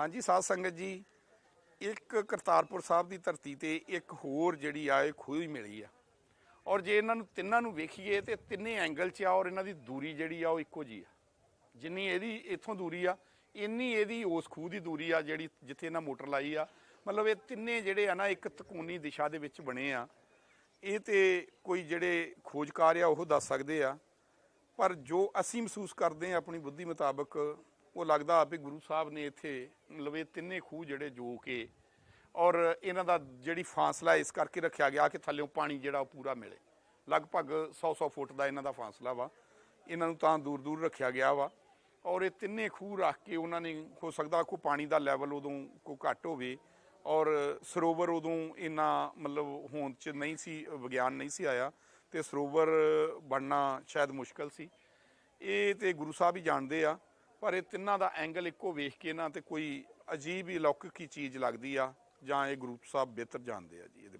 ਹਾਂਜੀ, ਸਾਧ ਸੰਗਤ ਜੀ, ਇੱਕ ਕਰਤਾਰਪੁਰ ਸਾਹਿਬ ਦੀ ਧਰਤੀ ਤੇ ਇੱਕ ਹੋਰ ਜਿਹੜੀ ਆ, ਇਹ ਖੂਹ ਮਿਲੀ ਆ। ਔਰ ਜੇ ਇਹਨਾਂ ਨੂੰ, ਤਿੰਨਾਂ ਨੂੰ ਵੇਖੀਏ ਤੇ ਤਿੰਨੇ ਐਂਗਲ 'ਚ ਆ ਔਰ ਇਹਨਾਂ ਦੀ ਦੂਰੀ ਜਿਹੜੀ ਆ, ਉਹ ਇੱਕੋ ਜੀ ਆ। ਜਿੰਨੀ ਇਹਦੀ ਇੱਥੋਂ ਦੂਰੀ ਆ, ਇੰਨੀ ਇਹਦੀ ਉਸ ਖੂਹ ਦੀ ਦੂਰੀ ਆ, ਜਿਹੜੀ ਜਿੱਥੇ ਇਹਨਾਂ ਮੋਟਰ ਲਾਈ ਆ। ਮਤਲਬ ਇਹ ਤਿੰਨੇ ਜਿਹੜੇ ਆ ਨਾ, ਇੱਕ ਤਕੂਨੀ ਦਿਸ਼ਾ ਦੇ ਵਿੱਚ ਬਣੇ ਆ। ਇਹ ਤੇ ਕੋਈ ਜਿਹੜੇ ਖੋਜਕਾਰ ਆ, ਉਹ ਦੱਸ ਸਕਦੇ ਆ। ਪਰ ਜੋ ਅਸੀਂ ਮਹਿਸੂਸ ਕਰਦੇ ਆ, ਆਪਣੀ ਬੁੱਧੀ ਮੁਤਾਬਕ ਉਹ ਲੱਗਦਾ ਵੀ ਗੁਰੂ ਸਾਹਿਬ ਨੇ ਇੱਥੇ ਮਤਲਬ ਇਹ ਤਿੰਨੇ ਖੂਹ ਜਿਹੜੇ ਜੋ ਕੇ ਔਰ ਇਹਨਾਂ ਦਾ ਜਿਹੜੀ ਫਾਸਲਾ ਇਸ ਕਰਕੇ ਰੱਖਿਆ ਗਿਆ ਕਿ ਥੱਲੇੋਂ ਪਾਣੀ ਜਿਹੜਾ ਉਹ ਪੂਰਾ ਮਿਲੇ। ਲਗਭਗ 100-100 ਫੁੱਟ ਦਾ ਇਹਨਾਂ ਦਾ ਫਾਸਲਾ ਵਾ। ਇਹਨਾਂ ਨੂੰ ਤਾਂ ਦੂਰ ਦੂਰ ਰੱਖਿਆ ਗਿਆ ਵਾ। ਔਰ ਇਹ ਤਿੰਨੇ ਖੂਹ ਰੱਖ ਕੇ ਉਹਨਾਂ ਨੇ ਹੋ ਸਕਦਾ ਕੋਈ ਪਾਣੀ ਦਾ ਲੈਵਲ ਉਦੋਂ ਕੋਈ ਘੱਟ ਹੋਵੇ ਔਰ ਸਰੋਵਰ ਉਦੋਂ ਇੰਨਾ ਮਤਲਬ ਹੋਂਦ ਚ ਨਹੀਂ ਸੀ, ਵਿਗਿਆਨ ਨਹੀਂ ਸੀ ਆਇਆ ਤੇ ਸਰੋਵਰ ਬਣਨਾ ਸ਼ਾਇਦ ਮੁਸ਼ਕਲ ਸੀ। ਇਹ ਤੇ ਗੁਰੂ ਸਾਹਿਬ ਹੀ ਜਾਣਦੇ ਆ। ਪਰ ਇਹ ਤਿੰਨਾਂ ਦਾ ਐਂਗਲ ਇੱਕੋ ਵੇਖ ਕੇ ਨਾ ਤੇ ਕੋਈ ਅਜੀਬ ਹੀ ਅਲੌਕਿਕ ਹੀ ਚੀਜ਼ ਲੱਗਦੀ ਆ ਜਾਂ ਇਹ ਗੁਰੂ ਸਾਹਿਬ ਬਿਹਤਰ ਜਾਣਦੇ ਆ ਜੀ, ਇਹਦੇ